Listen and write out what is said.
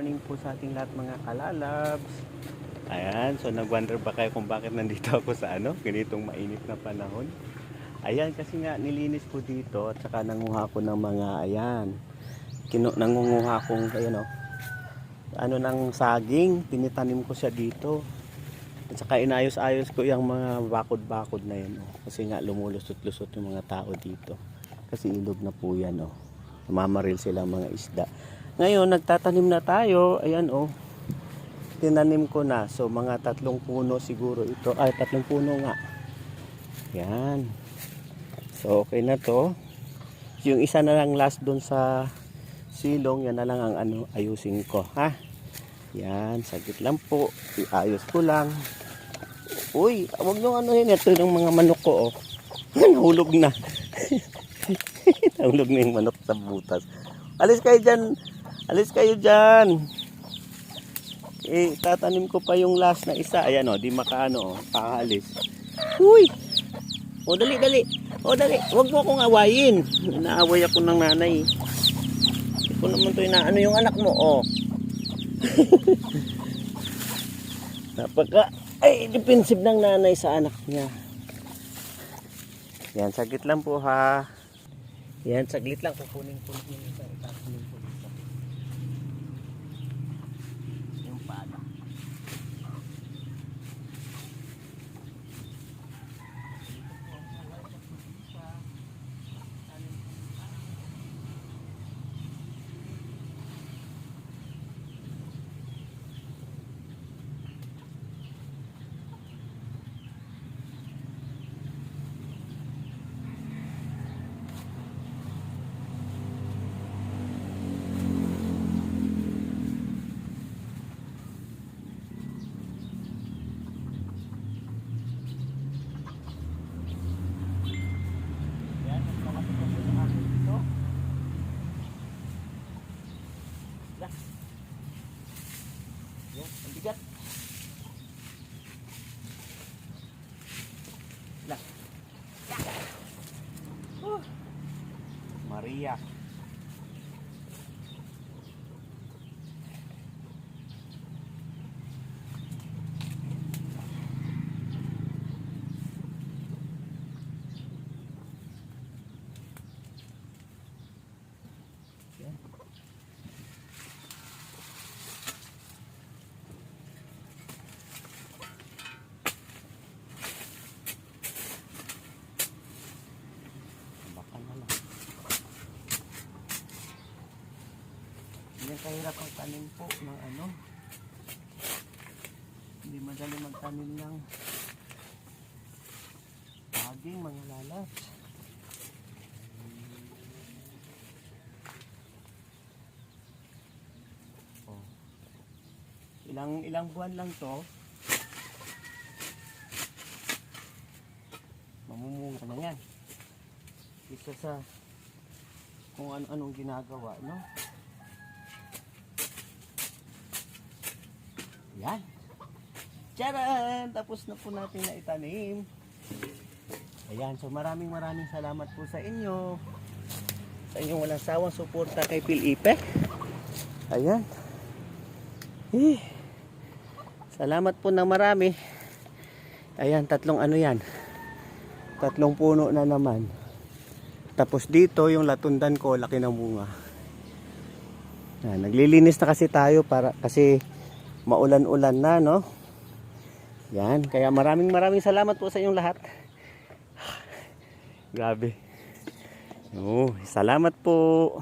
Morning po sa ating lahat mga kalalabs. Ayan, so nag-wonder ba kayo kung bakit nandito ako sa ano, ganitong mainit na panahon? Ayan, kasi nga nilinis ko dito at saka nanguha ko ng mga, ayan, kinu nangunguha kong, ayan o, ano ng saging, tinitanim ko siya dito. At saka inayos-ayos ko yung mga bakod-bakod na yun. Oh. Kasi nga lumulusot-lusot yung mga tao dito. Kasi ilog na po yan. Oh. Mamaril sila mga isda. Ngayon, nagtatanim na tayo. Ayan oh. Tinanim ko na. So, mga tatlong puno siguro ito. Ay, tatlong puno nga. Yan. So, okay na to. Yung isa na lang last doon sa silong, yan na lang ang ano, ayusin ko. Ha? Yan, sagit lang po. Iayos ko lang. Uy, wag nyo ano yun. Ito yung mga manok ko, oh. Nahulog na. Nahulog na yung manok sa butas. Alis kayo dyan. Alis kayo dyan. Eh, tatanim ko pa yung last na isa. Ayan, oh. Di makaano, oh. Pakaalis. Uy! O, dali, dali. O, dali. Huwag mo akong awayin. Naaway ako ng nanay. Hindi ko naman to inaano yung anak mo, oh. Napaka ay defensive ng nanay sa anak niya. Yan, saglit lang po ha. Yan, saglit lang. Kukunin ko yung isa. Itakunin ko dito. Yung pala. Yan, mas malaki pa po yung akin dito. Dah. Yan, ang bigat. Lah. Uh. Maria. Baka na lang. Hindi kahirap ang tanim po ng ano. Hindi madali magtanim ng saging mga lalas. Oh. Ilang ilang buwan lang to. Mamumunga na yan isa sa kung ano-anong ginagawa, no? Yan. Charan! Tapos na po natin na itanim. Ayan, so maraming maraming salamat po sa inyo. Sa inyong walang sawang suporta kay Phil Ipe. Ayan. Eh. Salamat po ng marami. Ayan, tatlong ano yan. Tatlong puno na naman. Tapos dito yung latundan ko, laki ng bunga. Yan, naglilinis na kasi tayo para kasi maulan-ulan na, no? Yan, kaya maraming maraming salamat po sa inyong lahat. Grabe. Oh, salamat po.